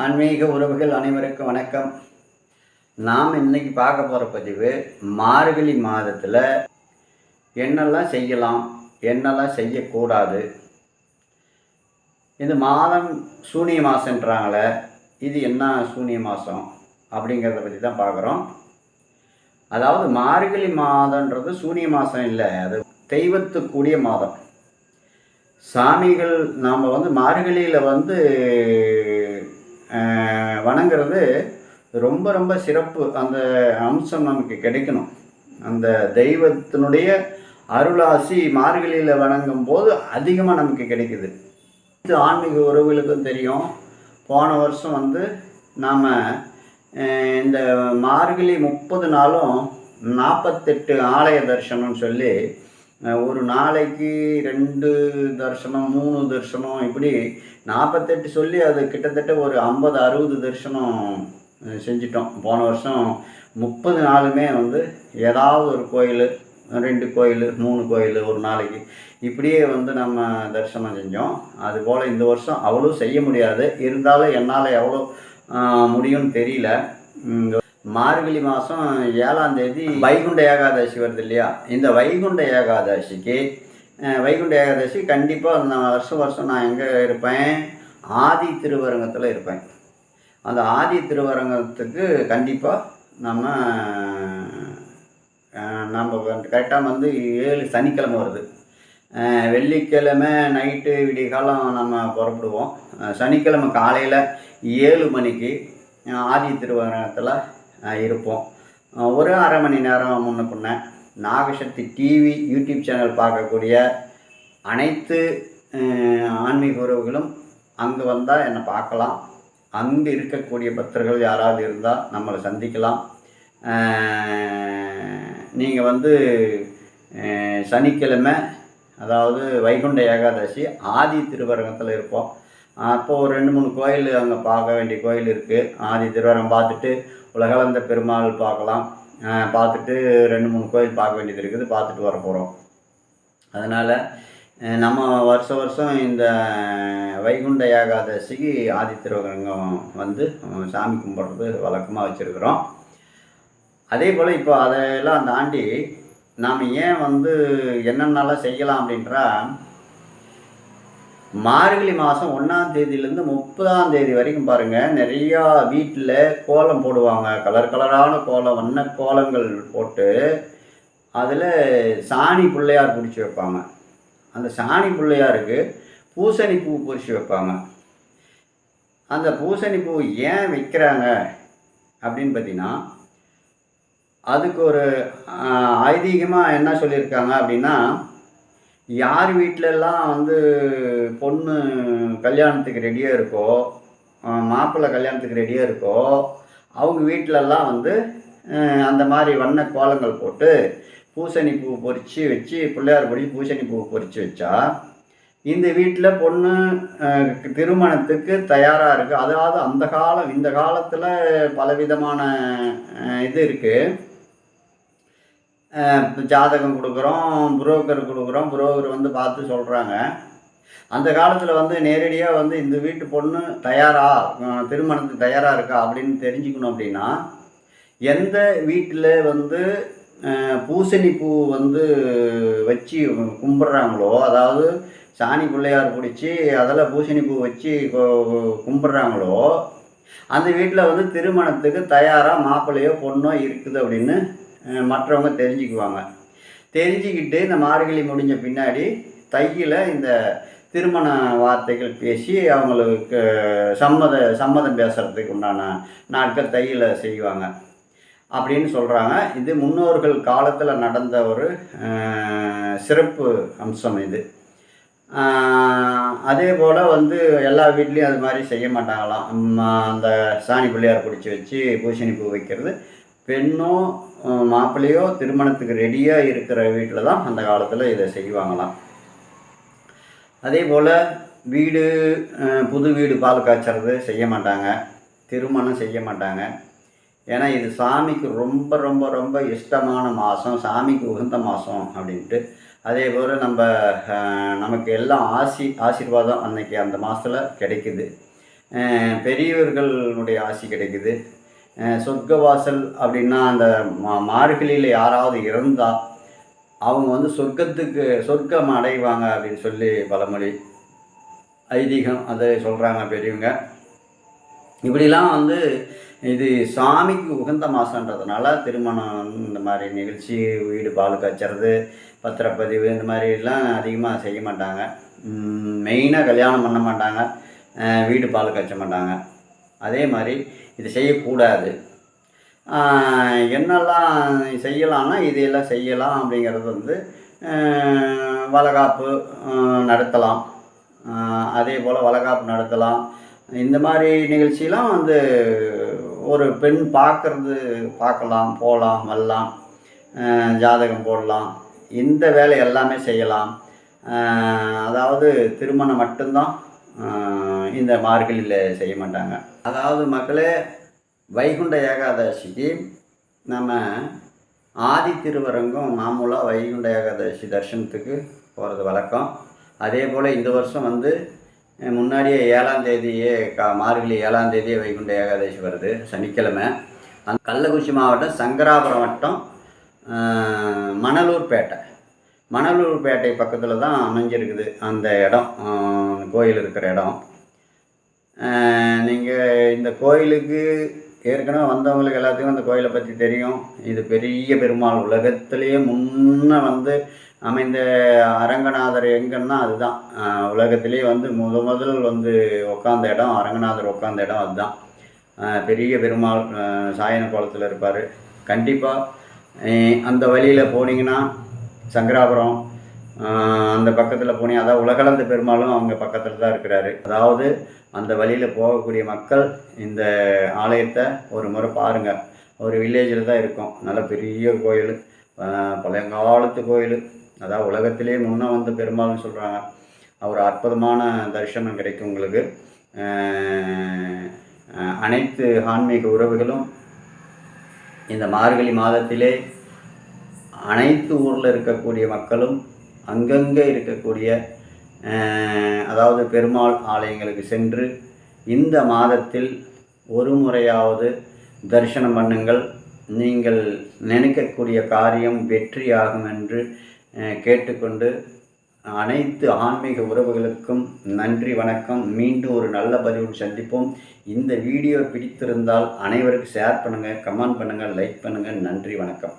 ஆன்மீக உறவுகள் அனைவருக்கும் வணக்கம். நாம் இன்னைக்கு பார்க்க போகிற பதிவு மார்கழி மாதத்தில் என்னெல்லாம் செய்யலாம் என்னெல்லாம் செய்யக்கூடாது. இந்த மாதம் சூனிய மாதன்றாங்களே இது என்ன சூனிய மாதம் அப்படிங்கிறத பற்றி தான் பார்க்குறோம். அதாவது மார்கழி மாதன்றது சூனிய மாதம் இல்லை அது தெய்வத்துக்குரிய மாதம். சாமிகள் நாம் வந்து மார்கழியில் வந்து அஹ், ரொம்ப ரொம்ப சிறப்பு. அந்த அம்சம் நமக்கு கிடைக்கணும். அந்த தெய்வத்தினுடைய அருளாசி மார்கழியில் வணங்கும் போது அதிகமாக நமக்கு கிடைக்குது. இது ஆன்மீக உறவுகளுக்கும் தெரியும். போன வருஷம் வந்து நாம் இந்த மார்கழி முப்பது நாளும் நாற்பத்தெட்டு ஆலய தரிசனம்னு சொல்லி ஒரு நாளைக்கு ரெண்டு தரிசனம் மூணு தரிசனம் இப்படி நாற்பத்தெட்டு சொல்லி அது கிட்டத்தட்ட ஒரு ஐம்பது அறுபது தரிசனம் செஞ்சிட்டோம். போன வருஷம் முப்பது நாளுமே வந்து ஏதாவது ஒரு கோயில் ரெண்டு கோயில் மூணு கோயில் ஒரு நாளைக்கு இப்படியே வந்து நம்ம தரிசனம் செஞ்சோம். அதுபோல் இந்த வருஷம் அவ்வளோ செய்ய முடியாது. இருந்தாலும் என்னால் எவ்வளோ முடியும்னு தெரியல. இந்த மார்கழி மாதம் ஏழாம் தேதி வைகுண்ட ஏகாதசி வருது இல்லையா? இந்த வைகுண்ட ஏகாதசிக்கு வைகுண்ட ஏகாதசி கண்டிப்பாக நான் வருஷம் வருஷம் நான் எங்கே இருப்பேன்? ஆதி திருவரங்கத்தில் இருப்பேன். அந்த ஆதி திருவரங்கத்துக்கு கண்டிப்பாக நம்ம நம்ம கரெக்டாக வந்து ஏழு சனிக்கிழமை வருது. வெள்ளிக்கிழமை நைட்டு விடிய காலம் நம்ம புறப்படுவோம். சனிக்கிழமை காலையில் ஏழு மணிக்கு ஆதி திருவரங்கத்தில் இருப்போம். ஒரு அரை மணி நேரம் முன்ன பின்ன நாகசக்தி டிவி யூடியூப் சேனல் பார்க்கக்கூடிய அனைத்து ஆன்மீக உறவுகளும் அங்கே வந்தால் என்னை பார்க்கலாம். அங்கே இருக்கக்கூடிய பக்தர்கள் யாராவது இருந்தால் நம்மளை சந்திக்கலாம். நீங்கள் வந்து சனிக்கிழமை அதாவது வைகுண்ட ஏகாதசி ஆதி திருவரங்கத்தில் இருப்போம். அப்போது ஒரு ரெண்டு மூணு கோயில் அங்கே பார்க்க வேண்டிய கோயில் இருக்குது ஆதி திருவரம் பார்த்துட்டு உலகளந்த பெருமாள் பார்க்கலாம். பார்த்துட்டு ரெண்டு மூணு கோயில் பார்க்க வேண்டியது இருக்குது. பார்த்துட்டு வர போகிறோம் அதனால் நம்ம வருஷ வருஷம் இந்த வைகுண்ட ஏகாதசிக்கு ஆதி வந்து சாமி கும்பிட்றது வழக்கமாக வச்சுருக்குறோம். அதே போல் இப்போ அதையெல்லாம் தாண்டி நாம் ஏன் வந்து என்னென்னலாம் செய்யலாம் அப்படின்றா மார்கழி மாதம் ஒன்றாம் தேதியிலேருந்து முப்பதாம் தேதி வரைக்கும் பாருங்கள் நிறையா வீட்டில் கோலம் போடுவாங்க. கலர் கலரான கோலம் வண்ண கோலங்கள் போட்டு அதில் சாணி பிள்ளையார் பிடிச்சி வைப்பாங்க. அந்த சாணி பிள்ளையாருக்கு பூசணி பூ பிடிச்சி வைப்பாங்க. அந்த பூசணி பூ ஏன் விற்கிறாங்க அப்படின்னு பார்த்தீங்கன்னா அதுக்கு ஒரு ஐதீகமாக என்ன சொல்லியிருக்காங்க அப்படின்னா யார் வீட்டிலலாம் வந்து பொண்ணு கல்யாணத்துக்கு ரெடியாக இருக்கோ மாப்பிள்ளை கல்யாணத்துக்கு ரெடியாக இருக்கோ அவங்க வீட்டிலலாம் வந்து அந்த மாதிரி வண்ண கோலங்கள் போட்டு பூசணி பூ பொறித்து வச்சு பிள்ளையார் பொடி பூசணி பூ பொறித்து வச்சா இந்த வீட்டில் பொண்ணு திருமணத்துக்கு தயாராக இருக்குது அதாவது அந்த காலம் இந்த காலத்தில் பலவிதமான இது இருக்குது ஜாதகம் கொடுக்குறோம் புரோக்கர் கொடுக்குறோம் புரோக்கர் வந்து பார்த்து சொல்கிறாங்க அந்த காலத்தில் வந்து நேரடியாக வந்து இந்த வீட்டு பொண்ணு தயாரா திருமணத்துக்கு தயாராக இருக்கா அப்படின்னு தெரிஞ்சுக்கணும் அப்படின்னா எந்த வீட்டில் வந்து பூசணி பூ வந்து வச்சு கும்பிட்றாங்களோ அதாவது சாணி பிள்ளையார் பிடிச்சி அதில் பூசணி பூ வச்சு கும்பிட்றாங்களோ அந்த வீட்டில் வந்து திருமணத்துக்கு தயாராக மாப்பிள்ளையோ பொண்ணோ இருக்குது அப்படின்னு மற்றவங்க தெரிஞ்சுக்குவாங்க. தெரிஞ்சுக்கிட்டு இந்த மார்கழி முடிஞ்ச பின்னாடி தையில் இந்த திருமண வார்த்தைகள் பேசி அவங்களுக்கு சம்மத சம்மதம் பேசுகிறதுக்கு உண்டான நாட்கள் தையில் செய்வாங்க. அப்படின்னு சொல்கிறாங்க இது முன்னோர்கள் காலத்தில் நடந்த ஒரு சிறப்பு அம்சம் இது. அதே போல் வந்து எல்லா வீட்லேயும் அது மாதிரி செய்ய மாட்டாங்களாம். அந்த சாணி பிள்ளையார் பிடிச்சி வச்சு பூசணி பூ வைக்கிறது. பெண்ணோ மாப்பிள்ளையோ திருமணத்துக்கு ரெடியாக இருக்கிற வீட்டில் தான் அந்த காலத்தில் இதை செய்வாங்களாம். அதே போல் வீடு புது வீடு பால் காய்ச்சறது செய்ய மாட்டாங்க. திருமணம் செய்ய மாட்டாங்க. ஏன்னா இது சாமிக்கு ரொம்ப ரொம்ப ரொம்ப இஷ்டமான மாதம் சாமிக்கு உகந்த மாதம் அப்படின்ட்டு. அதே போல் நம்ம நமக்கு எல்லாம் ஆசி ஆசீர்வாதம் அன்னைக்கு அந்த மாதத்தில் கிடைக்குது. பெரியவர்களுடைய ஆசி கிடைக்குது. சொர்க்கவாசல் அப்படின்னா அந்த மா மார்கழியில் யாராவது இருந்தால் அவங்க வந்து சொர்க்கத்துக்கு சொர்க்கம் அடைவாங்க அப்படின்னு சொல்லி பழமொழி ஐதீகம் அதை சொல்கிறாங்க பெரியவங்க. இப்படிலாம் வந்து இது சாமிக்கு உகந்த மாதன்றதுனால திருமணம் இந்த மாதிரி நிகழ்ச்சி வீடு பால் காய்ச்சறது பத்திரப்பதிவு இந்த மாதிரிலாம் அதிகமாக செய்ய மாட்டாங்க. மெயினாக கல்யாணம் பண்ண மாட்டாங்க. வீடு பால் காய்ச்ச மாட்டாங்க. அதே மாதிரி இது செய்யக்கூடாது. என்னெல்லாம் செய்யலாம்னா இதையெல்லாம் செய்யலாம் அப்படிங்கிறது வந்து வளகாப்பு நடத்தலாம். அதே போல் வளகாப்பு நடத்தலாம். இந்த மாதிரி நிகழ்ச்சியெலாம் வந்து ஒரு பெண் பார்க்கறது பார்க்கலாம் போகலாம் வரலாம் ஜாதகம் போடலாம். இந்த வேலை எல்லாமே செய்யலாம். அதாவது திருமணம் மட்டும்தான் இந்த மார்கழியில் செய்ய மாட்டாங்க. அதாவது மக்களே வைகுண்ட ஏகாதசிக்கு நம்ம ஆதி திருவரங்கம் மாமூலாக வைகுண்ட ஏகாதசி தரிசனத்துக்கு போகிறது வழக்கம். அதே போல் இந்த வருஷம் வந்து முன்னாடியே ஏழாம் தேதியே கா மார்கழி ஏழாம் தேதியே வைகுண்ட ஏகாதசி வருது சனிக்கிழமை. அந்த கள்ளக்குறிச்சி மாவட்டம் சங்கராபுரம் வட்டம் அஹ், மணலூர்பேட்டை மணலூர்பேட்டை பக்கத்தில் தான் அமைஞ்சிருக்குது அந்த இடம் கோயில் இருக்கிற இடம். நீங்கள் இந்த கோயிலுக்கு ஏற்கனவே வந்தவங்களுக்கு எல்லாத்துக்கும் அந்த கோயிலை பற்றி தெரியும். இது பெரிய பெருமாள் உலகத்திலேயே முன்ன வந்து அமைந்த அரங்கநாதர் எங்கன்னா அதுதான். ஆஹ் உலகத்திலேயே வந்து முத முதல் வந்து உட்காந்த இடம் அரங்கநாதர் உட்காந்த இடம் அதுதான். பெரிய பெருமாள் சாயன கோலத்தில் இருப்பார். கண்டிப்பாக அந்த வழியில் போனீங்கன்னா சங்கராபுரம் அந்த பக்கத்தில் போனி அதாவது உலகளந்த பெருமாளும் அவங்க பக்கத்தில் தான் இருக்கிறாரு. அதாவது அந்த வழியில் போகக்கூடிய மக்கள் இந்த ஆலயத்தை ஒரு முறை பாருங்கள் ஒரு வில்லேஜில் தான் இருக்கும். நல்ல பெரிய கோயில். பழங்காலத்து கோயில். அதாவது உலகத்திலே முன்னே வந்து பெருமாள்னு சொல்கிறாங்க ஒரு அற்புதமான தரிசனம் கிடைக்கும் உங்களுக்கு. அனைத்து ஆன்மீக உறவுகளும் இந்த மார்கழி மாதத்திலே அனைத்து ஊரில் இருக்கக்கூடிய மக்களும் அங்கங்கே இருக்கக்கூடிய அதாவது பெருமாள் ஆலயங்களுக்கு சென்று இந்த மாதத்தில் ஒரு முறையாவது தரிசனம் பண்ணுங்கள். நீங்கள் நினைக்கக்கூடிய காரியம் வெற்றியாகும் என்று கேட்டுக்கொண்டு அனைத்து ஆன்மீக உறவுகளுக்கும் நன்றி வணக்கம். மீண்டும் ஒரு நல்ல பதிவுடன் சந்திப்போம். இந்த வீடியோ பிடித்திருந்தால் அனைவருக்கும் ஷேர் பண்ணுங்கள் கமெண்ட் பண்ணுங்கள் லைக் பண்ணுங்கள் நன்றி வணக்கம்.